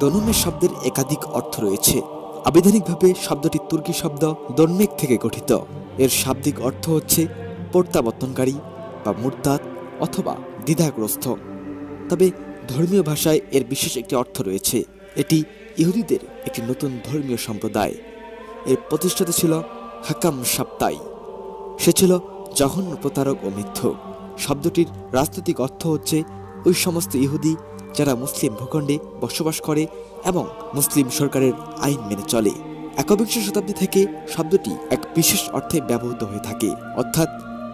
দনুমে শব্দের একাধিক অর্থ রয়েছে। আবিধানিকভাবে শব্দটি তুর্কি শব্দ দন্মেক থেকে গঠিত। এর শাব্দিক অর্থ হচ্ছে প্রত্যাবর্তনকারী বা মুরতাদ অথবা দ্বিধাগ্রস্ত। তবে ধর্মীয় ভাষায় এর বিশেষ একটি অর্থ রয়েছে। এটি ইহুদিদের একটি নতুন ধর্মীয় সম্প্রদায়। এর প্রতিষ্ঠাতা ছিল হাকাম সাপ্তাই। সে ছিল জঘন্য প্রতারক ও মিথ্যুক। শব্দটির রাজনৈতিক অর্থ হচ্ছে ওই সমস্ত ইহুদি যারা মুসলিম ভূখণ্ডে বসবাস করে এবং মুসলিম সরকারের আইন মেনে চলে। একবিংশ শতাব্দী থেকে শব্দটি এক বিশেষ অর্থে ব্যবহৃত হয়ে থাকে। অর্থাৎ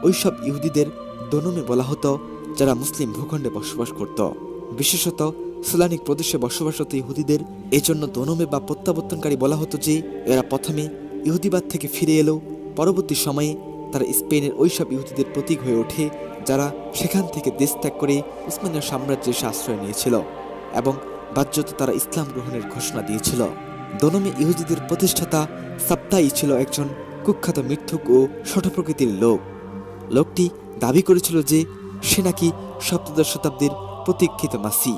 ওইসব ইহুদিদের দনমে বলা হতো, যারা মুসলিম ভূখণ্ডে বসবাস করত। বিশেষত সুলানিক প্রদেশে বসবাসরত ইহুদিদের এজন্য দনমে বা প্রত্যাবর্তনকারী বলা হতো যে, এরা প্রথমে ইহুদিবাদ থেকে ফিরে এলো, পরবর্তী সময়ে তারা স্পেনের ওইসব ইহুদিদের প্রতীক হয়ে ওঠে যারা সেখান থেকে দেশ ত্যাগ করে উসমানীয় সাম্রাজ্যের এসে আশ্রয় নিয়েছিল এবং বাহ্যত তারা ইসলাম গ্রহণের ঘোষণা দিয়েছিল। দনমে ইহুদিদের প্রতিষ্ঠাতা সাপ্তাই ছিল একজন কুখ্যাত মিথ্যুক ও ষট প্রকৃতির লোক। লোকটি দাবি করেছিল যে সে নাকি সপ্তদশ শতাব্দীর প্রতীক্ষিত মাসি।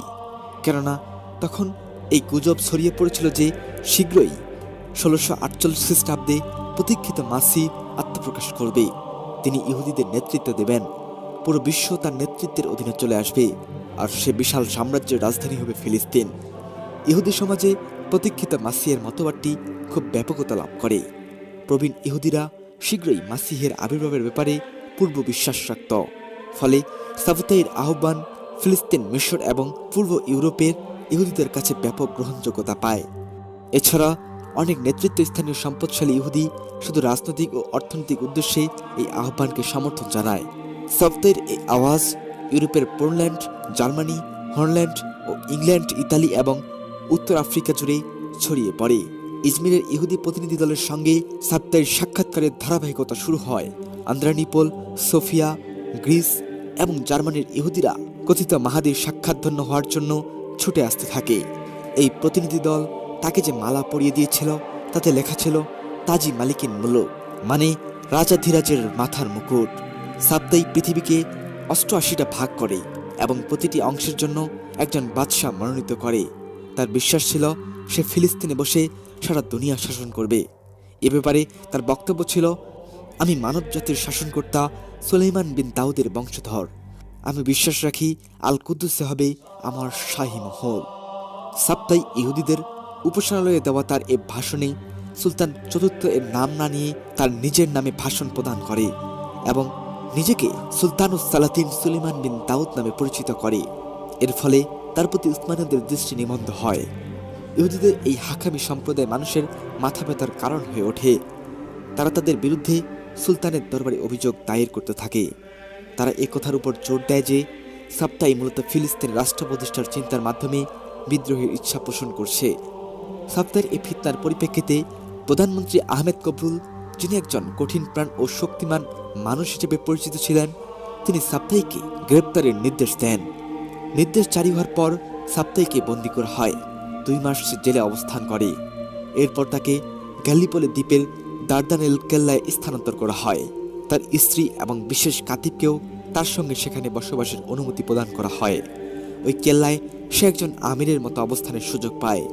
কেননা তখন এই গুজব ছড়িয়ে পড়েছিল যে শীঘ্রই ষোলোশো আটচল্লিশ খ্রিস্টাব্দে প্রতীক্ষিত মাসি আত্মপ্রকাশ করবে। তিনি ইহুদিদের নেতৃত্ব দেবেন। পুরো বিশ্ব তার নেতৃত্বের অধীনে চলে আসবে, আর সে বিশাল সাম্রাজ্যের রাজধানী হবে ফিলিস্তিন। ইহুদি সমাজে প্রতীক্ষিত মাসিয়ের মতবাদটি খুব ব্যাপকতা লাভ করে। প্রবীণ ইহুদিরা শীঘ্রই মাসিহের আবির্ভাবের ব্যাপারে পূর্ব বিশ্বাস রাখত। ফলে সাবুতাইয়ের আহ্বান ফিলিস্তিন মিশর এবং পূর্ব ইউরোপের ইহুদিদের কাছে ব্যাপক গ্রহণযোগ্যতা পায়। এছাড়া অনেক নেতৃত্বস্থানীয় সম্পদশালী ইহুদি শুধু রাজনৈতিক ও অর্থনৈতিক উদ্দেশ্যে এই আহ্বানকে সমর্থন জানায়। সফতের এই আওয়াজ ইউরোপের পোল্যান্ড, জার্মানি হল্যান্ড ও ইংল্যান্ড, ইতালি এবং উত্তর আফ্রিকা জুড়ে ছড়িয়ে পড়ে। ইজমিরের ইহুদি প্রতিনিধি দলের সঙ্গে সাপ্তাহের সাক্ষাৎকারের ধারাবাহিকতা শুরু হয়। আন্দ্রানিপোল, সোফিয়া, গ্রিস এবং জার্মানির ইহুদিরা কথিত মাহাদির সাক্ষাৎধন্য হওয়ার জন্য ছুটে আসতে থাকে। এই প্রতিনিধি দল তাকে যে মালা পরিয়ে দিয়েছিল, তাতে লেখা ছিল, তাজি মালিকিন মুলুক মানে রাজা ধীরাজের মাথার মুকুট। সাপ্তাহিক পৃথিবীকে অষ্টআশিটা ভাগ করে এবং প্রতিটি অংশের জন্য একজন বাদশাহ মনোনীত করে। তার বিশ্বাস ছিল সে ফিলিস্তিনে বসে সারা দুনিয়া শাসন করবে। এ ব্যাপারে তার বক্তব্য ছিল, আমি মানব জাতির শাসনকর্তা সুলাইমান বিন দাউদের বংশধর। আমি বিশ্বাস রাখি আল কুদ্দুসে হবে আমার শাহী মহল। সাপ্তাই ইহুদিদের উপাসনালয়ে দেওয়া তার এ ভাষণে সুলতান চতুর্থ এর নাম না নিয়ে তার নিজের নামে ভাষণ প্রদান করে এবং নিজেকে সুলতানুস সালাতিন সুলিমান বিন দাউদ নামে পরিচিত করে। এর ফলে তার প্রতি উসমানীয়দের দৃষ্টি নিবন্ধ হয়। ইহুদিদের এই হাকামি সম্প্রদায় মানুষের মাথা ব্যথার কারণ হয়ে ওঠে। তারা তাদের বিরুদ্ধে সুলতানের দরবারে অভিযোগ দায়ের করতে থাকে। তারা এ কথার উপর জোর দেয় যে সাপ্তাই মূলত ফিলিস্তিন রাষ্ট্র প্রতিষ্ঠার চিন্তার মাধ্যমে বিদ্রোহের ইচ্ছা পোষণ করছে। সাপ্তাহের এই ফিতনার পরিপ্রেক্ষিতে প্রধানমন্ত্রী আহমেদ কবরুল যিনি একজন কঠিন প্রাণ ও শক্তিমান মানুষ হিসেবে পরিচিত ছিলেন, তিনি সাপ্তাহিকে গ্রেপ্তারের নির্দেশ দেন। নির্দেশ জারি হওয়ার পর সাপ্তাহিকে বন্দী করা হয়, দুই মাস জেলে অবস্থান করে। এরপর তাকে গ্যালিপোলে দ্বীপের দার্দানেল কেল্লায় স্থানান্তর করা হয়। তার স্ত্রী এবং বিশেষ কাতিবকেও তার সঙ্গে সেখানে বসবাসের অনুমতি প্রদান করা হয়। ওই কেল্লায় সে একজন আমিরের মতো অবস্থানের সুযোগ পায়।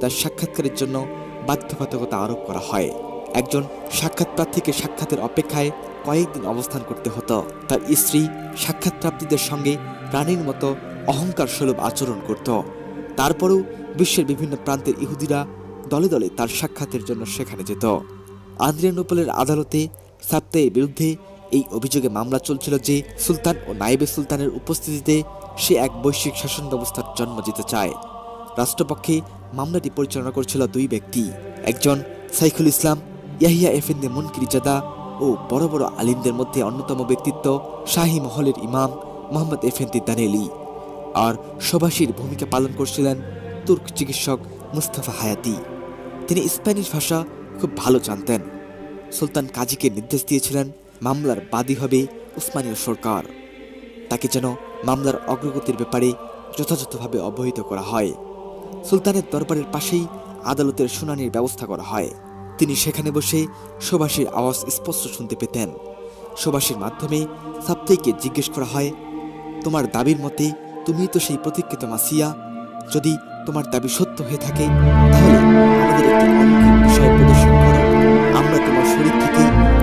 তার সাক্ষাৎকারের জন্য বাধ্যবাধকতা আরোপ করা হয়। একজন সাক্ষাৎ প্রার্থীকে সাক্ষাতের অপেক্ষায় কয়েকদিন অবস্থান করতে হতো। তার স্ত্রী সাক্ষাৎ প্রাপ্তিদের সঙ্গে প্রাণীর মতো অহংকার সুলভ আচরণ করত। তারপরেও বিশ্বের বিভিন্ন প্রান্তের ইহুদিরা দলে দলে তার সাক্ষাতের জন্য সেখানে যেত। আন্দ্রিয়ানোপলের আদালতে সাপ্তাহের বিরুদ্ধে এই অভিযোগে মামলা চলছিল যে সুলতান ও নাইবে সুলতানের উপস্থিতিতে সে এক বৈশ্বিক শাসন ব্যবস্থার জন্ম দিতে চায়। রাষ্ট্রপক্ষে মামলাটি পরিচালনা করছিল দুই ব্যক্তি, একজন সাইফুল ইসলাম ইয়াহিয়া এফেন্দে মুনকিরিজাদা ও বড় বড় আলিমদের মধ্যে অন্যতম ব্যক্তিত্ব শাহী মহলের ইমাম মোহাম্মদ এফেন্দি দানেলি আর সবাসীর ভূমিকা পালন করছিলেন তুর্ক চিকিৎসক মুস্তাফা হায়াতি। তিনি স্প্যানিশ ভাষা খুব ভালো জানতেন। সুলতান কাজীকে নির্দেশ দিয়েছিলেন মামলার বাদী হবে উসমানীয় সরকার। তাকে যেন মামলার অগ্রগতির ব্যাপারে যথাযথভাবে অবহিত করা হয়। সুলতানের দরবারের পাশেই আদালতের শুনানির ব্যবস্থা করা হয়। তিনি সেখানে বসে সুবাসীর আওয়াজ স্পষ্ট শুনতে পেতেন। সুবাসীর মাধ্যমে সাপ্তাহিকে জিজ্ঞেস করা হয়, তোমার দাবির মতে তুমি তো সেই প্রতীক্ষিত মাসিয়া? যদি তোমার দাবি সত্য হয়ে থাকে, তাহলে আমাদের একটি অলৌকিক বিষয় প্রদর্শন করো। আমরা তোমার শরীর থেকে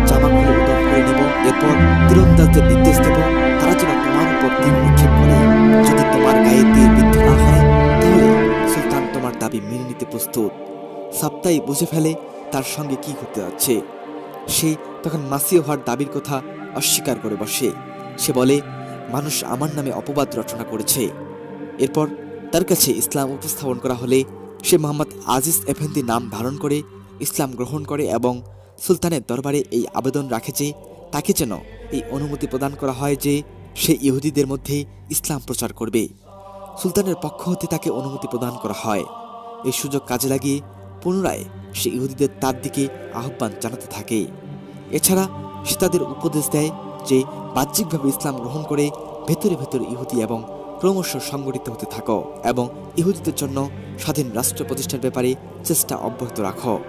জামা খুলে উদম করে নেব। এরপর তীরন্দাজদের নির্দেশ দেব। তারা যেন তোমার উপর তীর নিক্ষেপ করে। যদি তোমার গায়ে তীর বিদ্ধ না হয়, তাহলে সুলতান তোমার দাবি মেনে নিতে প্রস্তুত। সাপ্তাই বুঝে ফেলে তার সঙ্গে কি ঘটতে যাচ্ছে? সে তখন মাসি হওয়ার দাবির কথা অস্বীকার করে বসে। সে বলে, মানুষ আমার নামে অপবাদ রচনা করেছে। এরপর তার কাছে ইসলাম উপস্থাপন করা হলে সে মোহাম্মদ আজিজ এফেন্দি নাম ধারণ করে ইসলাম গ্রহণ করে এবং সুলতানের দরবারে এই আবেদন রাখে যে তাকে যেন এই অনুমতি প্রদান করা হয় যে সে ইহুদিদের মধ্যে ইসলাম প্রচার করবে। সুলতানের পক্ষ হতে তাকে অনুমতি প্রদান করা হয়। এই সুযোগ কাজে লাগিয়ে পুনরায় সে ইহুদিদের তার দিকে আহ্বান জানাতে থাকে। এছাড়া সে তাদের উপদেশ দেয় যে, বাহ্যিকভাবে ইসলাম গ্রহণ করে ভেতরে ভেতরে ইহুদি এবং ক্রমশ সংগঠিত হতে থাকো এবং ইহুদিদের জন্য স্বাধীন রাষ্ট্র প্রতিষ্ঠার ব্যাপারে চেষ্টা অব্যাহত রাখো।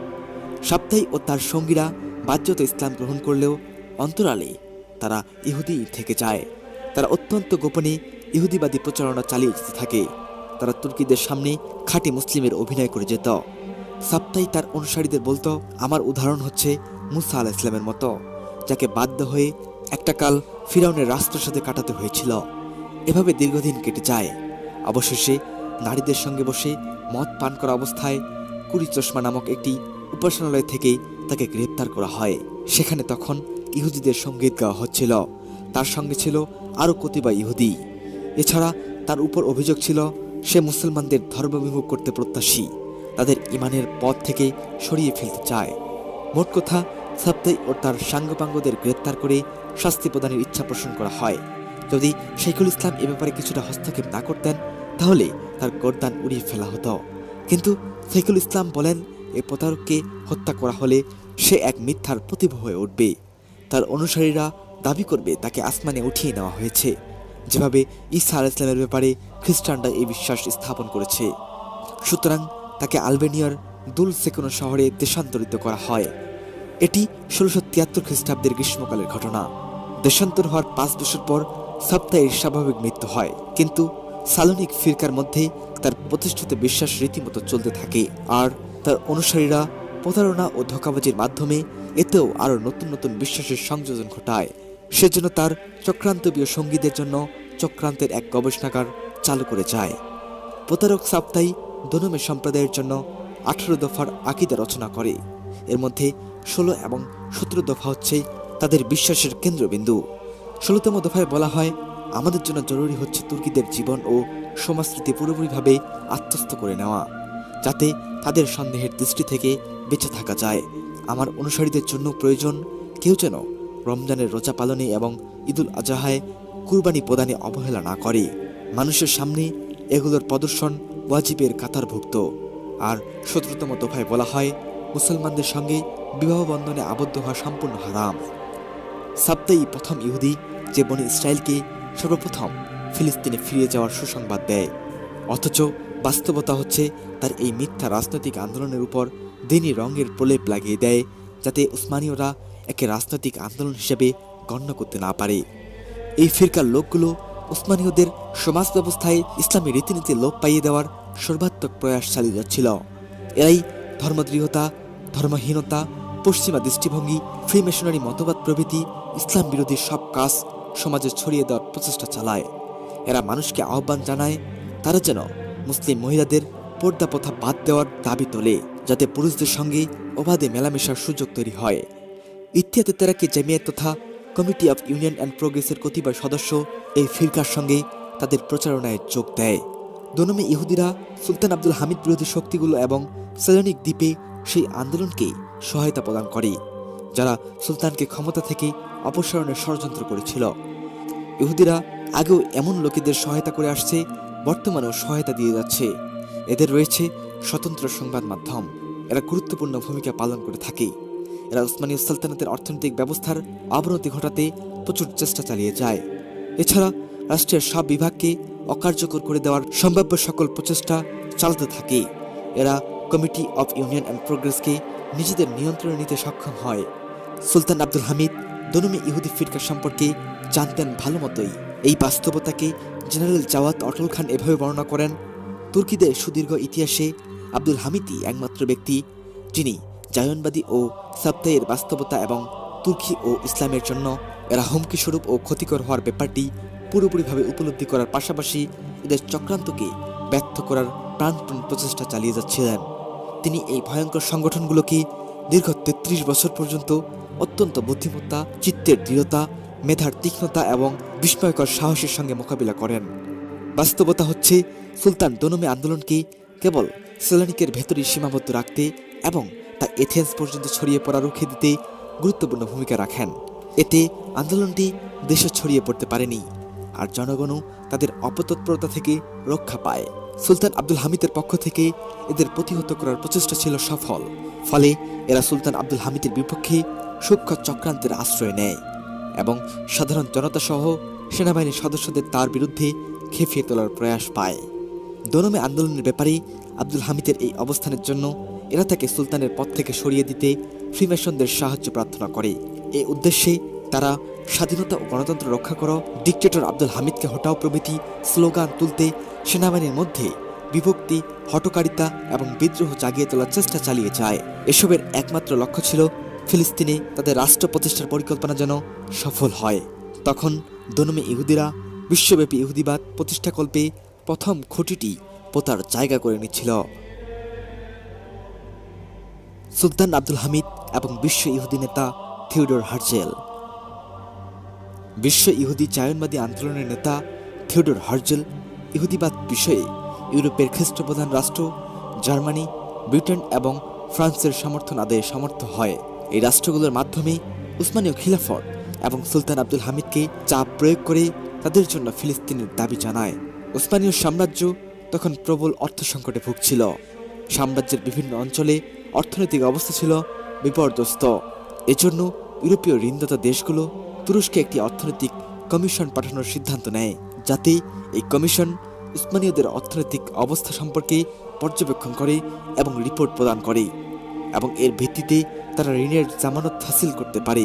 সাপ্তাহী ও তার সঙ্গীরা বাহ্যত ইসলাম গ্রহণ করলেও অন্তরালে তারা ইহুদি থেকে যায়। তারা অত্যন্ত গোপনে ইহুদিবাদী প্রচারণা চালিয়ে যেতে থাকে। তারা তুর্কিদের সামনে খাঁটি মুসলিমের অভিনয় করে যেত। সাপ্তাহী তার অনুসারীদের বলতো, আমার উদাহরণ হচ্ছে মুসা আলাহ ইসলামের মতো, যাকে বাধ্য হয়ে একটা কাল ফিরাউনের রাষ্ট্রের সাথে কাটাতে হয়েছিল। এভাবে দীর্ঘদিন কেটে যায়। অবশেষে নারীদের সঙ্গে বসে মদ পান করা অবস্থায় কুড়ি চশমা নামক একটি উপাসনালয় থেকে তাকে গ্রেপ্তার করা হয়। সেখানে তখন ইহুদিদের সংগীত গাওয়া হচ্ছিল। তার সঙ্গে ছিল আরও কতিপয় ইহুদি। এছাড়া তার উপর অভিযোগ ছিল, সে মুসলমানদের ধর্মবিমুখ করতে প্রত্যাশী। ইমানের পথ থেকে সরিয়ে ফেলতে চায়। মোট কথা সাপ্তাই ও তার সাঙ্গপাঙ্গদের গ্রেপ্তার করে শাস্তি প্রদানের ইচ্ছা পোষণ করা হয়। যদি শেখুল ইসলাম এ ব্যাপারে কিছুটা হস্তক্ষেপ না করতেন, তাহলে তার গরদান উড়িয়ে ফেলা হতো। কিন্তু শেখুল ইসলাম বলেন এই প্রতারককে হত্যা করা হলে সে এক মিথ্যার প্রতিভ হয়ে উঠবে। তার অনুসারীরা দাবি করবে, তাকে আসমানে উঠিয়ে নেওয়া হয়েছে। যেভাবে ঈসা আল ইসলামের ব্যাপারে খ্রিস্টানরা এই বিশ্বাস স্থাপন করেছে। সুতরাং তাকে আলবেনিয়ার দুল সেকোনো শহরে দেশান্তরিত করা হয়। এটি ষোলোশো তিয়াত্তর খ্রিস্টাব্দের গ্রীষ্মকালের ঘটনা। দেশান্তর হওয়ার পাঁচ বছর পর সপ্তাহের স্বাভাবিক মৃত্যু হয়, কিন্তু সালোনিক ফিরকার মধ্যে তার প্রতিষ্ঠিত বিশ্বাস রীতিমতো চলতে থাকে, আর তার অনুসারীরা প্রতারণা ও ধোকাবাজির মাধ্যমে এতেও আরও নতুন নতুন বিশ্বাসের সংযোজন ঘটায়। সেজন্য তার চক্রান্তবীয় সঙ্গীদের জন্য চক্রান্তের এক গবেষণাগার চালু করে যায়। প্রতারক সাপ্তাই দনমে সম্প্রদায়ের জন্য আঠারো দফার আকিদা রচনা করে। এর মধ্যে ষোলো এবং সতেরো দফা হচ্ছে তাদের বিশ্বাসের কেন্দ্রবিন্দু। ষোলোতম দফায় বলা হয়, আমাদের জন্য জরুরি হচ্ছে তুর্কিদের জীবন ও সমাজস্মৃতি পুরোপুরিভাবে আত্মস্থ করে নেওয়া, যাতে তাদের সন্দেহের দৃষ্টি থেকে বেঁচে থাকা যায়। আমার অনুসারীদের জন্য প্রয়োজন কেউ যেন রমজানের রোজা পালনে এবং ঈদুল আজহায় কুরবানি প্রদানে অবহেলা না করে। মানুষের সামনে এগুলোর প্রদর্শন ওয়াজিবের কাতারভুক্ত। আর সতেরোতম দফায় বলা হয়, মুসলমানদের সঙ্গে বিবাহ বন্ধনে আবদ্ধ হওয়া সম্পূর্ণ হারাম। সাপ্তাই প্রথম ইহুদি যে বনি ইসরায়েলকে সর্বপ্রথম ফিলিস্তিনে ফিরে যাওয়ার সুসংবাদ দেয়। অথচ বাস্তবতা হচ্ছে, তার এই মিথ্যা রাজনৈতিক আন্দোলনের উপর দিনই রঙের প্রলেপ লাগিয়ে দেয়, যাতে উসমানীয়রা একে রাজনৈতিক আন্দোলন হিসেবে গণ্য করতে না পারে। এই ফিরকার লোকগুলো উসমানীয়দের সমাজ ব্যবস্থায় ইসলামী রীতিনীতি লোপ পাইয়ে দেওয়ার সর্বাত্মক প্রয়াস চালিয়ে যাচ্ছিল। এরাই ধর্মদৃঢ়তা, ধর্মহীনতা, পশ্চিমা দৃষ্টিভঙ্গি ফ্রি মেশনারি মতবাদ প্রভৃতি, ইসলাম বিরোধী সব কাজ সমাজে ছড়িয়ে দেওয়ার প্রচেষ্টা চালায়। এরা মানুষকে আহ্বান জানায়, তারা যেন মুসলিম মহিলাদের পর্দা প্রথা বাদ দেওয়ার দাবি তোলে, যাতে পুরুষদের সঙ্গে অবাধে মেলামেশার সুযোগ তৈরি হয়। ইত্যাদি তেরাকে জামিয়াত তথা কমিটি অফ ইউনিয়ন অ্যান্ড প্রোগ্রেসের কতিপয় সদস্য এই ফিরকার সঙ্গে তাদের প্রচারণায় যোগ দেয়? দনমে ইহুদিরা সুলতান আব্দুল হামিদ বিরোধী শক্তিগুলো এবং সেলানিক দ্বীপে সেই আন্দোলনকে সহায়তা প্রদান করে, যারা সুলতানকে ক্ষমতা থেকে অপসারণের ষড়যন্ত্র করেছিল। ইহুদিরা আগেও এমন লোকেদের সহায়তা করে আসছে, বর্তমানেও সহায়তা দিয়ে যাচ্ছে। এদের রয়েছে স্বতন্ত্র সংবাদ মাধ্যম। এরা গুরুত্বপূর্ণ ভূমিকা পালন করে থাকে। এরা উসমানীয় সালতানাতের অর্থনৈতিক ব্যবস্থার অবনতি ঘটাতে প্রচুর চেষ্টা চালিয়ে যায়। এছাড়া রাষ্ট্রের সব বিভাগকে অকার্যকর করে দেওয়ার সম্ভাব্য সকল প্রচেষ্টা চালাতে থাকে। এরা কমিটি অফ ইউনিয়ন অ্যান্ড প্রোগ্রেসকে নিজেদের নিয়ন্ত্রণে নিতে সক্ষম হয়। সুলতান আব্দুল হামিদ দনুমি ইহুদি ফিরকা সম্পর্কে জানতেন ভালো মতোই। এই বাস্তবতাকে জেনারেল জাওয়াত অটল খান এভাবে বর্ণনা করেন, তুর্কিদের সুদীর্ঘ ইতিহাসে আব্দুল হামিদই একমাত্র ব্যক্তি যিনি জায়নবাদী ও সাপ্তাহের বাস্তবতা এবং তুর্কি ও ইসলামের জন্য এরা হুমকি স্বরূপ ও ক্ষতিকর হওয়ার ব্যাপারটি পুরোপুরিভাবে উপলব্ধি করার পাশাপাশি এদের চক্রান্তকে ব্যর্থ করার প্রাণপণ প্রচেষ্টা চালিয়ে যাচ্ছিলেন। তিনি এই ভয়ঙ্কর সংগঠনগুলোকে দীর্ঘ তেত্রিশ বছর পর্যন্ত অত্যন্ত বুদ্ধিমত্তা, চিত্তের দৃঢ়তা, মেধার তীক্ষ্ণতা এবং বিস্ময়কর সাহসের সঙ্গে মোকাবিলা করেন। বাস্তবতা হচ্ছে, সুলতান দনমে আন্দোলনকে কেবল সেলানিকের ভেতরেই সীমাবদ্ধ রাখতে এবং তা এথেন্স পর্যন্ত ছড়িয়ে পড়া রুখে দিতে গুরুত্বপূর্ণ ভূমিকা রাখেন। এতে আন্দোলনটি দেশে ছড়িয়ে পড়তে পারেনি। আর জনগণও তাদের অপতৎপরতা থেকে রক্ষা পায়। সুলতান আব্দুল হামিদের পক্ষ থেকে এদের প্রতিহত করার প্রচেষ্টা ছিল সফল। ফলে এরা সুলতান আব্দুল হামিদের বিপক্ষে সূক্ষ্ম চক্রান্তের আশ্রয় নেয় এবং সাধারণ জনতা সহ সেনাবাহিনীর সদস্যদের তার বিরুদ্ধে খেপিয়ে তোলার প্রয়াস পায়। দনমে আন্দোলনের ব্যাপারে আব্দুল হামিদের এই অবস্থানের জন্য এরা তাকে সুলতানের পদ থেকে সরিয়ে দিতে ফ্রিমেশনদের সাহায্য প্রার্থনা করে। এ উদ্দেশ্যে তারা স্বাধীনতা ও গণতন্ত্র রক্ষা করো ডিকটেটর আব্দুল হামিদকে হটাও প্রভৃতি স্লোগান তুলতে, সেনাবাহিনীর মধ্যে বিভক্তি, হটকারিতা এবং বিদ্রোহ জাগিয়ে তোলার চেষ্টা চালিয়ে যায়। এসবের একমাত্র লক্ষ্য ছিল ফিলিস্তিনে তাদের রাষ্ট্র প্রতিষ্ঠার পরিকল্পনা যেন সফল হয়। তখন দনমে ইহুদিরা, বিশ্বব্যাপী ইহুদিবাদ প্রতিষ্ঠাকল্পে প্রথম খুঁটিটি পোতার জায়গা করে নিচ্ছিল। সুলতান আব্দুল হামিদ এবং বিশ্ব ইহুদি নেতা থিওডোর হার্জেল বিশ্ব ইহুদি জায়নবাদী আন্দোলনের নেতা থিওডোর হার্জেল ইহুদিবাদ বিষয়ে ইউরোপের খ্রিস্টপ্রধান রাষ্ট্র জার্মানি, ব্রিটেন এবং ফ্রান্সের সমর্থন আদায়ে সমর্থ হয়। এই রাষ্ট্রগুলোর মাধ্যমে উসমানীয় খিলাফত এবং সুলতান আব্দুল হামিদকে চাপ প্রয়োগ করে তাদের জন্য ফিলিস্তিনের দাবি জানায়। উসমানীয় সাম্রাজ্য তখন প্রবল অর্থ সংকটে ভুগছিল। সাম্রাজ্যের বিভিন্ন অঞ্চলে অর্থনৈতিক অবস্থা ছিল বিপর্যস্ত। এজন্য ইউরোপীয় ঋণদাতা দেশগুলো তুরস্কে একটি অর্থনৈতিক কমিশন পাঠানোর সিদ্ধান্ত নেয়, যাতে এই কমিশন উসমানীয়দের অর্থনৈতিক অবস্থা সম্পর্কে পর্যবেক্ষণ করে এবং রিপোর্ট প্রদান করে এবং এর ভিত্তিতে তারা ঋণের জামানত হাসিল করতে পারে।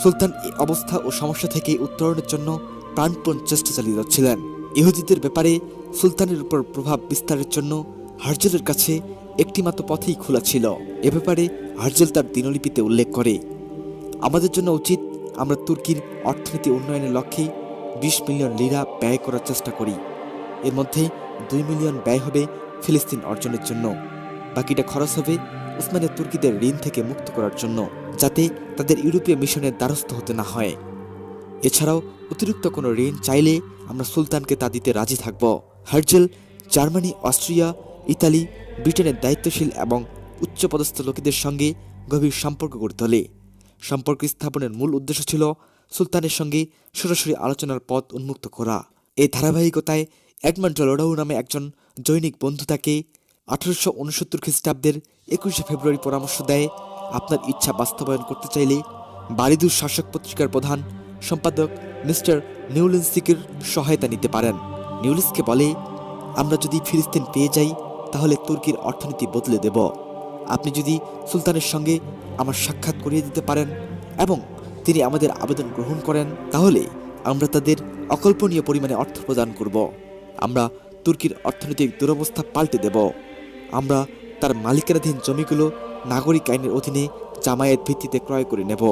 সুলতান এই অবস্থা ও সমস্যা থেকে উত্তরণের জন্য প্রাণপণ চেষ্টা চালিয়ে যাচ্ছিলেন। ইহুদিদের ব্যাপারে সুলতানের উপর প্রভাব বিস্তারের জন্য হার্জেলের কাছে একটিমাত্র পথেই খোলা ছিল। এ ব্যাপারে হার্জেল তার দিনলিপিতে উল্লেখ করে, আমাদের জন্য উচিত আমরা তুর্কির অর্থনীতি উন্নয়নের লক্ষ্যে বিশ মিলিয়ন লিরা ব্যয় করার চেষ্টা করি। এর মধ্যে দুই মিলিয়ন ব্যয় হবে ফিলিস্তিন অর্জনের জন্য। বাকিটা খরচ হবে উসমানের তুর্কিদের ঋণ থেকে মুক্ত করার জন্য, যাতে তাদের ইউরোপীয় মিশনের দ্বারস্থ হতে না হয়। এছাড়াও অতিরিক্ত কোনো ঋণ চাইলে আমরা সুলতানকে তা দিতে রাজি থাকব। হার্জেল, জার্মানি, অস্ট্রিয়া, ইতালি, ব্রিটেনের দায়িত্বশীল এবং উচ্চপদস্থ লোকেদের সঙ্গে গভীর সম্পর্ক গড়ে তোলে। সম্পর্ক স্থাপনের মূল উদ্দেশ্য ছিল সুলতানের সঙ্গে সরাসরি আলোচনার পথ উন্মুক্ত করা। এই ধারাবাহিকতায় এডমন্ড লোডাউ নামে একজন জৈনিক বন্ধু তাকে আঠারোশো উনসত্তর খ্রিস্টাব্দের একুশে ফেব্রুয়ারি পরামর্শ দেয়, আপনার ইচ্ছা বাস্তবায়ন করতে চাইলে বারিদুর শাসক পত্রিকার প্রধান সম্পাদক মিস্টার নিউলিন্সিকের সহায়তা নিতে পারেন। নিউলিন্সকে বলে, আমরা যদি ফিলিস্তিন পেয়ে যাই, তাহলে তুর্কির অর্থনীতি বদলে দেব। আপনি যদি সুলতানের সঙ্গে আমার সাক্ষাৎ করিয়ে দিতে পারেন এবং তিনি আমাদের আবেদন গ্রহণ করেন, তাহলে আমরা তাদের অকল্পনীয় পরিমাণে অর্থ প্রদান করব। আমরা তুর্কির অর্থনৈতিক দুরবস্থা পাল্টে দেব। আমরা তার মালিকানাধীন জমিগুলো নাগরিক আইনের অধীনে জামায়াত ভিত্তিতে ক্রয় করে নেব।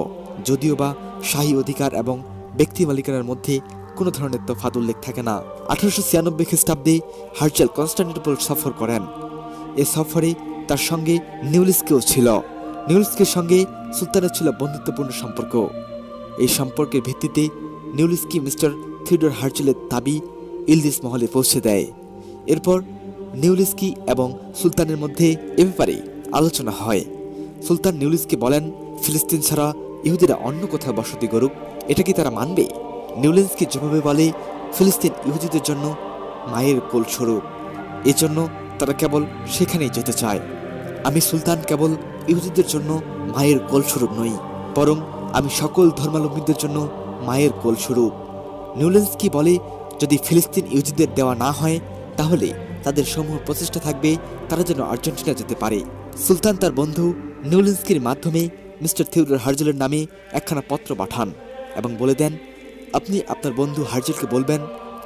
যদিও বা শাহী অধিকার এবং ব্যক্তি মালিকানার মধ্যে কোনো ধরনের তফাৎ উল্লেখ থাকে না। আঠারোশো ছিয়ানব্বই খ্রিস্টাব্দে হার্চেল কনস্টান্টিনোপল সফর করেন। এ সফরে তার সঙ্গে নিউলিসকেও ছিল। নিউলিসকের সঙ্গে সুলতানের ছিল বন্ধুত্বপূর্ণ সম্পর্ক। এই সম্পর্কের ভিত্তিতে নিউলিসকি মিস্টার থিওডর হার্চেলের দাবি ইলদিস মহলে পৌঁছে দেয়। এরপর নিউলিসকি এবং সুলতানের মধ্যে এ ব্যাপারে আলোচনা হয়। সুলতান নিউলিসকে বলেন, ফিলিস্তিন ছাড়া ইহুদিরা অন্য কোথাও বসতি করুক এটা কি তারা মানবে? নিউলিন্সকি জবাবে বলে, ফিলিস্তিন ইহুদিদের জন্য মায়ের কোল স্বরূপ এজন্য তারা কেবল সেখানেই যেতে চায়। আমি সুলতান কেবল ইহুদিদের জন্য মায়ের কোল স্বরূপ নই, বরং আমি সকল ধর্মাবলম্বীদের জন্য মায়ের কোল স্বরূপ নিউলেন্সকি বলে, যদি ফিলিস্তিন ইহুদিদের দেওয়া না হয়, তাহলে তাদের সমূহ প্রচেষ্টা থাকবে, তারা যেন আর্জেন্টিনা যেতে পারে। সুলতান তার বন্ধু নিউলেন্সকির মাধ্যমে মিস্টার থিওডর হার্জেলের নামে একখানা পত্র পাঠান এবং বলে দেন, আপনি আপনার বন্ধু হার্জেলকে বলবেন,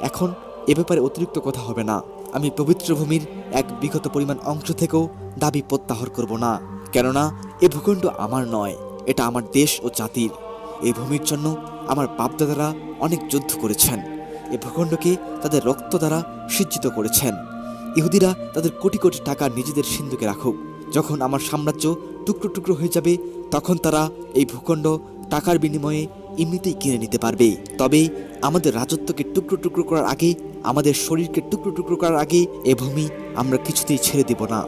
এখন এ ব্যাপারে অতিরিক্ত কথা হবে না। আমি পবিত্র ভূমির এক বিগত পরিমাণ অংশ থেকেও দাবি প্রত্যাহার করব না। কেননা, এ ভূখণ্ড আমার নয়, এটা আমার দেশ ও জাতির। এই ভূমির জন্য আমার বাপদাদারা অনেক যুদ্ধ করেছেন। এ ভূখণ্ডকে তাদের রক্ত দ্বারা সিজ্জিত করেছেন। ইহুদিরা তাদের কোটি কোটি টাকা নিজেদের সিন্ধুকে রাখুক। যখন আমার সাম্রাজ্য টুকরো টুকরো হয়ে যাবে, তখন তারা এই ভূখণ্ড টাকার বিনিময়ে এমনিতেই কিনে নিতে পারবে। তবে আমাদের রাজত্বকে টুকরো টুকরো করার আগে, আমাদের শরীরকে টুকরো টুকরো করার আগে এ ভূমি আমরা কিছুতেই ছেড়ে দেব না।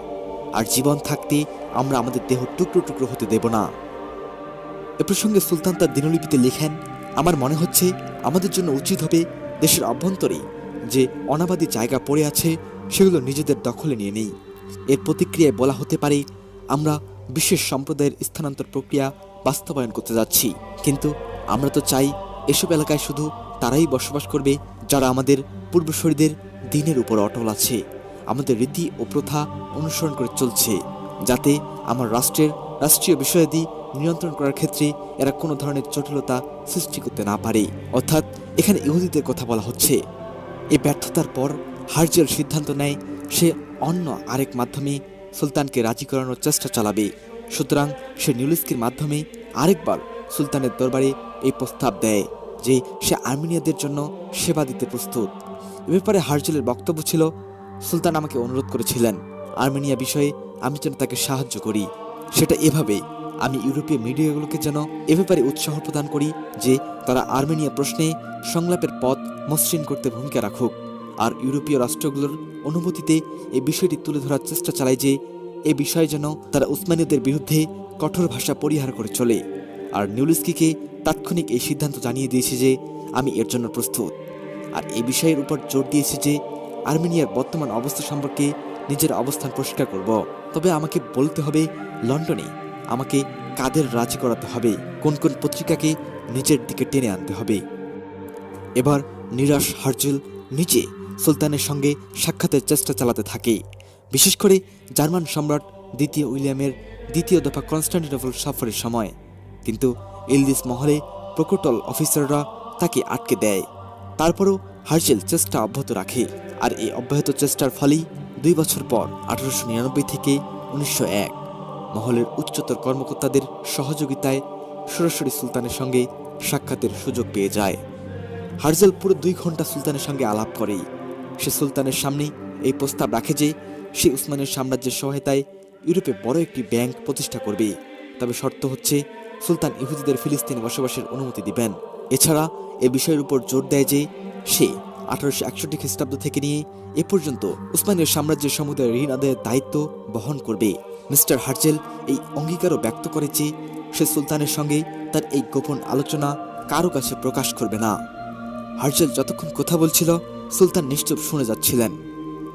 আর জীবন থাকতে আমরা আমাদের দেহ টুকরো টুকরো হতে দেব না। এ প্রসঙ্গে সুলতান তার দিনলিপিতে লেখেন, আমার মনে হচ্ছে আমাদের জন্য উচিত হবে দেশের অভ্যন্তরে যে অনাবাদী জায়গা পড়ে আছে, সেগুলো নিজেদের দখলে নিয়ে নেই। এর প্রতিক্রিয়ায় বলা হতে পারে, আমরা বিশেষ সম্প্রদায়ের স্থানান্তর প্রক্রিয়া বাস্তবায়ন করতে যাচ্ছি। কিন্তু আমরা তো চাই এসব এলাকায় শুধু তারাই বসবাস করবে যারা আমাদের পূর্বসূরীদের দিনের উপর অটল আছে। আমাদের রীতি ও প্রথা অনুসরণ করে চলছে, যাতে আমার রাষ্ট্রের রাষ্ট্রীয় বিষয়াদি নিয়ন্ত্রণ করার ক্ষেত্রে এরা কোনো ধরনের জটিলতা সৃষ্টি করতে না পারে। অর্থাৎ এখানে ইহুদিদের কথা বলা হচ্ছে। এ ব্যর্থতার পর হার্জেল সিদ্ধান্ত নেয় সে অন্য আরেক মাধ্যমে সুলতানকে রাজি করানোর চেষ্টা চালাবে। সুতরাং সে নিউলিস্কির মাধ্যমে আরেকবার সুলতানের দরবারে এই প্রস্তাব দেয় যে সে আর্মেনিয়াদের জন্য সেবা দিতে প্রস্তুত। এ ব্যাপারে হার্জেলের বক্তব্য ছিল, সুলতান আমাকে অনুরোধ করেছিলেন, আর্মেনিয়া বিষয়ে আমি যেন তাকে সাহায্য করি। সেটা এভাবে আমি ইউরোপীয় মিডিয়াগুলোকে যেন এ ব্যাপারে উৎসাহ প্রদান করি যে তারা আর্মেনিয়া প্রশ্নে সংলাপের পথ মসৃণ করতে ভূমিকা রাখুক। আর ইউরোপীয় রাষ্ট্রগুলোর অনুমতিতে এই বিষয়টি তুলে ধরার চেষ্টা চালায় যে এ বিষয়ে যেন তারা উসমানীয়দের বিরুদ্ধে কঠোর ভাষা পরিহার করে চলে। আর নিউলিস্কিকে তাৎক্ষণিক এই সিদ্ধান্ত জানিয়ে দিয়েছে যে আমি এর জন্য প্রস্তুত। আর এই বিষয়ের উপর জোর দিয়েছে যে আর্মেনিয়ার বর্তমান অবস্থা সম্পর্কে নিজের অবস্থান পরিষ্কার করব। তবে আমাকে বলতে হবে, লন্ডনে আমাকে কাদের রাজি করাতে হবে? কোন কোন পত্রিকাকে নিজের দিকে টেনে আনতে হবে? এবার নিরাশ হার্জুল নিজে সুলতানের সঙ্গে সাক্ষাতের চেষ্টা চালাতে থাকে। বিশেষ করে জার্মান সম্রাট দ্বিতীয় উইলিয়ামের দ্বিতীয় দফা কনস্টান্টিনোপল সফরের সময়। কিন্তু ইলদিস মহলে প্রকটল অফিসাররা তাকে আটকে দেয়। তারপরও হার্জেল চেষ্টা অব্যাহত রাখে আর এই অব্যাহত চেষ্টার ফলেই দুই বছর পর আঠারোশো নিরানব্বই থেকে উনিশশো এক মহলের উচ্চতর কর্মকর্তাদের সহযোগিতায় সরাসরি সুলতানের সঙ্গে সাক্ষাতের সুযোগ পেয়ে যায়। হার্জেল পুরো দুই ঘণ্টা সুলতানের সঙ্গে আলাপ করে সে সুলতানের সামনে এই প্রস্তাব রাখে যে সে উসমানের সাম্রাজ্যের সহায়তায় ইউরোপে বড় একটি ব্যাংক প্রতিষ্ঠা করবে। তবে শর্ত হচ্ছে সুলতান ইহুদিদের ফিলিস্তিনে বসবাসের অনুমতি দিবেন। এছাড়া এ বিষয়ের উপর জোর দেয় যে, সে আঠারোশো একষট্টি খ্রিস্টাব্দ থেকে নিয়ে এ পর্যন্ত উসমানীয় সাম্রাজ্যের সমুদায় ঋণ আদায়ের দায়িত্ব বহন করবে। মিস্টার হার্জেল এই অঙ্গীকারও ব্যক্ত করে যে, সে সুলতানের সঙ্গে তার এই গোপন আলোচনা কারও কাছে প্রকাশ করবে না। হার্জেল যতক্ষণ কথা বলছিল, সুলতান নিশ্চুপ শুনে যাচ্ছিলেন।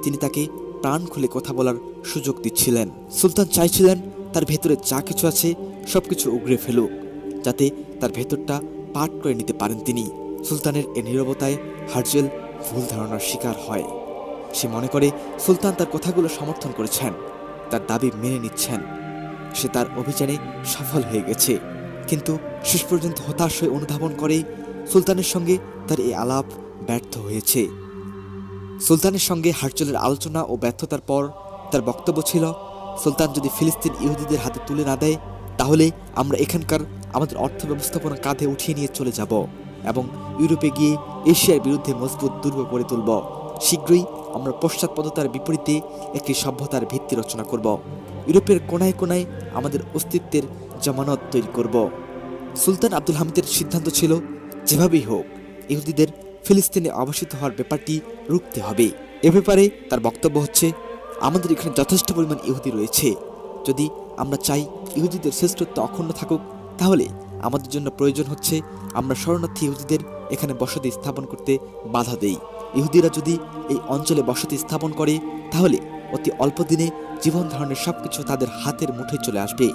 তিনি তাকে প্রাণ খুলে কথা বলার সুযোগ দিচ্ছিলেন। সুলতান চাইছিলেন তার ভেতরে যা কিছু আছে, সবকিছু উগড়ে ফেলুক, যাতে তার ভেতরটা পাঠ করে নিতে পারেন তিনি। সুলতানের এ নীরবতায় হার্জেল ভুল ধারণার শিকার হয়। সে মনে করে, সুলতান তার কথাগুলো সমর্থন করেছেন, তার দাবি মেনে নিচ্ছেন। সে তার অভিযানে সফল হয়ে গেছে। কিন্তু শেষ পর্যন্ত হতাশ হয়ে অনুধাবন করে সুলতানের সঙ্গে তার এই আলাপ ব্যর্থ হয়েছে। সুলতানের সঙ্গে হার্জলের আলোচনা ও ব্যর্থতার পর তার বক্তব্য ছিল সুলতান যদি ফিলিস্তিন ইহুদিদের হাতে তুলে না দেয়, তাহলে আমরা এখানকার আমাদের অর্থ ব্যবস্থাপনা কাঁধে উঠিয়ে নিয়ে চলে যাব এবং ইউরোপে গিয়ে এশিয়ার বিরুদ্ধে মজবুত দুর্গ করে তুলব। শীঘ্রই আমরা পশ্চাৎপদতার বিপরীতে একটি সভ্যতার ভিত্তি রচনা করব। ইউরোপের কোনায় কোনায় আমাদের অস্তিত্বের জামানত তৈরি করব। সুলতান আব্দুল হামিদের সিদ্ধান্ত ছিল, যেভাবেই হোক, ইহুদিদের ফিলিস্তিনে অবস্থিত হওয়ার ব্যাপারটি রুখতে হবে। এ ব্যাপারে তার বক্তব্য হচ্ছে আমাদের এখানে যথেষ্ট পরিমাণ ইহুদি রয়েছে। যদি আমরা চাই ইহুদিদের শ্রেষ্ঠত্ব অক্ষুণ্ণ থাকুক, তাহলে আমাদের জন্য প্রয়োজন হচ্ছে আমরা শরণার্থী ইহুদিদের এখানে বসতি স্থাপন করতে বাধা দেই। ইহুদিরা যদি এই অঞ্চলে বসতি স্থাপন করে, তাহলে অতি অল্প দিনে জীবন ধারণের সবকিছু তাদের হাতের মুঠোয় চলে আসবে।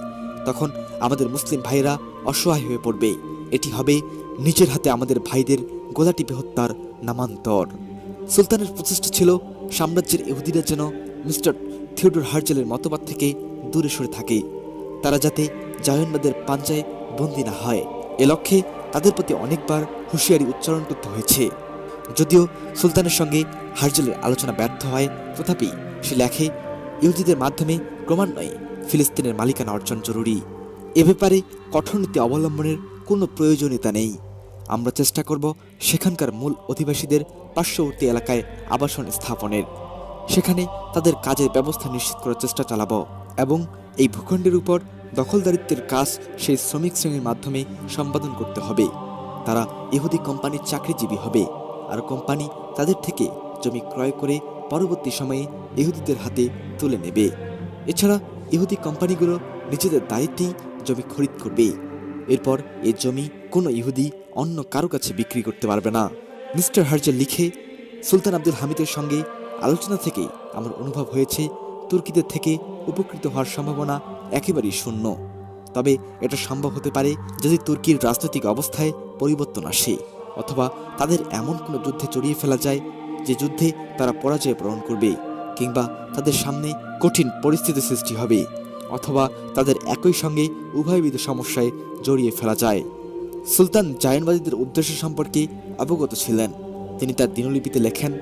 তখন আমাদের মুসলিম ভাইয়েরা অসহায় হয়ে পড়বে। এটি হবে নিজের হাতে আমাদের ভাইদের গোলা টিপে হত্যার নামান্তর। সুলতানের প্রচেষ্টা ছিল সাম্রাজ্যের ইহুদিরা যেন মিস্টার থিওডোর হার্জেলের মতবাদ থেকে দূরে সরে থাকে। তারা যাতে জায়ন্নাদের পাঞ্জায় বন্দী না হয়। এ লক্ষ্যে তাদের প্রতি অনেকবার হুঁশিয়ারি উচ্চারণ করতে হয়েছে। যদিও সুলতানের সঙ্গে হার্জেলের আলোচনা ব্যর্থ হয়, তথাপি সে লেখে, ইহুদিদের মাধ্যমে ক্রমান্বয়ে ফিলিস্তিনের মালিকানা অর্জন জরুরি। এ ব্যাপারে কঠোর নীতি অবলম্বনের কোনো প্রয়োজনীয়তা নেই। আমরা চেষ্টা করব সেখানকার মূল অধিবাসীদের পার্শ্ববর্তী এলাকায় আবাসন স্থাপনের। সেখানে তাদের কাজের ব্যবস্থা নিশ্চিত করার চেষ্টা চালাব এবং এই ভূখণ্ডের উপর দখলদারিত্বের কাজ সেই শ্রমিক শ্রেণির মাধ্যমে সম্পাদন করতে হবে। তারা ইহুদি কোম্পানির চাকরিজীবী হবে আর কোম্পানি তাদের থেকে জমি ক্রয় করে পরবর্তী সময়ে ইহুদিদের হাতে তুলে নেবে। এছাড়া ইহুদি কোম্পানিগুলো নিজেদের দায়িত্বেই জমি খরিদ করবে। এরপর এই জমি কোনো ইহুদি অন্য কারও কাছে বিক্রি করতে পারবে না। মিস্টার হার্জেল লিখে সুলতান আব্দুল হামিদের সঙ্গে আলোচনা থেকেই আমার অনুভব হয়েছে, তুর্কিদের থেকে উপকৃত হওয়ার সম্ভাবনা একেবারেই শূন্য। তবে এটা সম্ভব হতে পারে যদি তুর্কির রাজনৈতিক অবস্থায় পরিবর্তন আসে, অথবা তাদের এমন কোনো যুদ্ধে জড়িয়ে ফেলা যায় যে যুদ্ধে তারা পরাজয় বরণ করবে, কিংবা তাদের সামনে কঠিন পরিস্থিতি সৃষ্টি হবে, অথবা তাদের একই সঙ্গে উভয়বিধ সমস্যায় জড়িয়ে ফেলা যায়। সুলতান জায়নবাদীদের উদ্দেশ্য সম্পর্কে অবগত ছিলেন। তিনি তার দিনলিপিতে লেখেন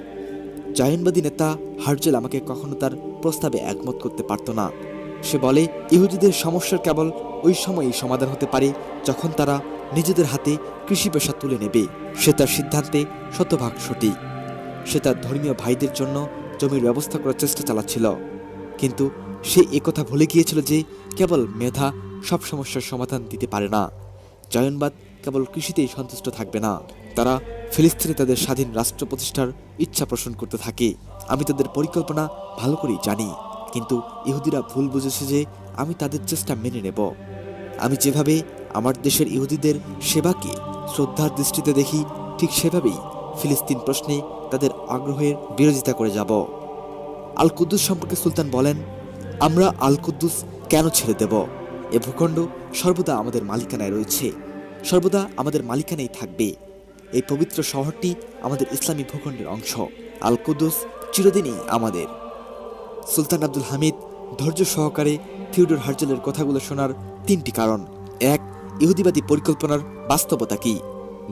জায়নবাদী নেতা হার্জেল আমাকে কখনো তার প্রস্তাবে একমত করতে পারত না। সে বলে, ইহুদিদের সমস্যার কেবল ওই সময়ই সমাধান হতে পারে যখন তারা নিজেদের হাতে কৃষি পেশা তুলে নেবে। সে তার সিদ্ধান্তে শতভাগ সঠিক। সে তার ধর্মীয় ভাইদের জন্য জমির ব্যবস্থা করার চেষ্টা চালাচ্ছিল। কিন্তু সে একথা ভুলে গিয়েছিল যে কেবল মেধা সব সমস্যার সমাধান দিতে পারে না। জয়নবাদ কেবল কৃষিতেই সন্তুষ্ট থাকবে না। তারা ফিলিস্তিনে তাদের স্বাধীন রাষ্ট্র প্রতিষ্ঠার ইচ্ছা পোষণ করতে থাকে। আমি তাদের পরিকল্পনা ভালো করেই জানি, কিন্তু ইহুদিরা ভুল বুঝেছে যে আমি তাদের চেষ্টা মেনে নেব। আমি যেভাবে আমার দেশের ইহুদিদের সেবাকে শ্রদ্ধার দৃষ্টিতে দেখি, ঠিক সেভাবেই ফিলিস্তিন প্রশ্নে তাদের আগ্রহের বিরোধিতা করে যাব। আল কুদ্দুস সম্পর্কে সুলতান বলেন, আমরা আল কুদ্দুস কেন ছেড়ে দেব? এ ভূখণ্ড সর্বদা আমাদের মালিকানায় রয়েছে। সর্বদা আমাদের মালিকানাই থাকবে। এই পবিত্র শহরটি আমাদের ইসলামী ভূখণ্ডের অংশ। আল কুদ্দুস চিরদিনই আমাদের। সুলতান আব্দুল হামিদ ধৈর্য সহকারে থিওডোর হার্জেলের কথাগুলো শোনার তিনটি কারণ। এক, ইহুদিবাদী পরিকল্পনার বাস্তবতা কি?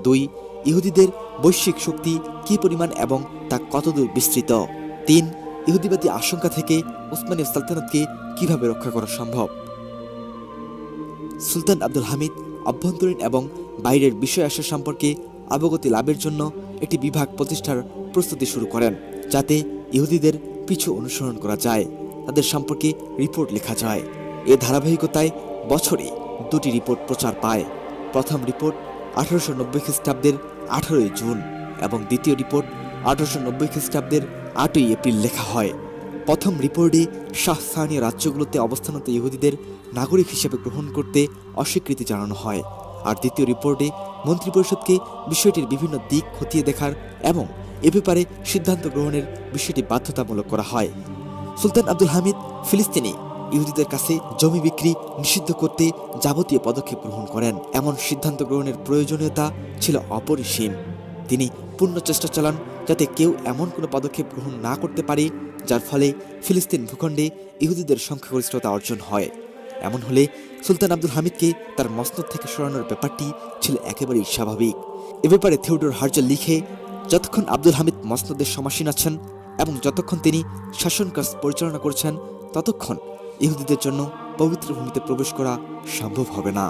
দুই, ইহুদিদের বৈশ্বিক শক্তি কি পরিমাণ এবং তা কতদূর বিস্তৃত? তিন, ইহুদিবাদী আশঙ্কা থেকে উসমানীয় সালতানাতকে কীভাবে রক্ষা করা সম্ভব? সুলতান আব্দুল হামিদ অভ্যন্তরীণ এবং বাইরের বিষয় আসা সম্পর্কে অবগতি লাভের জন্য একটি বিভাগ প্রতিষ্ঠার প্রস্তুতি শুরু করেন, যাতে ইহুদিদের পিছু অনুসরণ করা যায়। তাদের সম্পর্কে রিপোর্ট লেখা যায়। এ ধারাবাহিকতায় বছরে দুটি রিপোর্ট প্রচার পায়। প্রথম রিপোর্ট আঠারোশো নব্বই খ্রিস্টাব্দের আঠারোই জুন এবং দ্বিতীয় রিপোর্ট আঠারোশো নব্বই খ্রিস্টাব্দের আটই এপ্রিল লেখা হয়। প্রথম রিপোর্টে শাহস্থানীয় রাজ্যগুলোতে অবস্থানত ইহুদিদের নাগরিক হিসেবে গ্রহণ করতে অস্বীকৃতি জানানো হয়। আর দ্বিতীয় রিপোর্টে মন্ত্রিপরিষদকে বিষয়টির বিভিন্ন দিক খতিয়ে দেখার এবং এ ব্যাপারে সিদ্ধান্ত গ্রহণের বিষয়টি বাধ্যতামূলক করা হয়। সুলতান আব্দুল হামিদ ফিলিস্তিনি ইহুদিদের কাছে জমি বিক্রি নিষিদ্ধ করতে যাবতীয় পদক্ষেপ গ্রহণ করেন। এমন সিদ্ধান্ত গ্রহণের প্রয়োজনীয়তা ছিল অপরিসীম। তিনি পূর্ণ চেষ্টা চালান যাতে কেউ এমন কোনো পদক্ষেপ গ্রহণ না করতে পারে, যার ফলে ফিলিস্তিন ভূখণ্ডে ইহুদিদের সংখ্যাগরিষ্ঠতা অর্জন হয়। এমন হলে সুলতান আব্দুল হামিদকে তার মসনদ থেকে সরানোর ব্যাপারটি ছিল একেবারেই স্বাভাবিক। এ ব্যাপারে থিওডোর হার্জল লিখে, যতক্ষণ আব্দুল হামিদ মসনদের সমাসীন আছেন এবং যতক্ষণ তিনি শাসন কাজ পরিচালনা করছেন, ততক্ষণ ইহুদিদের জন্য পবিত্র ভূমিতে প্রবেশ করা সম্ভব হবে না।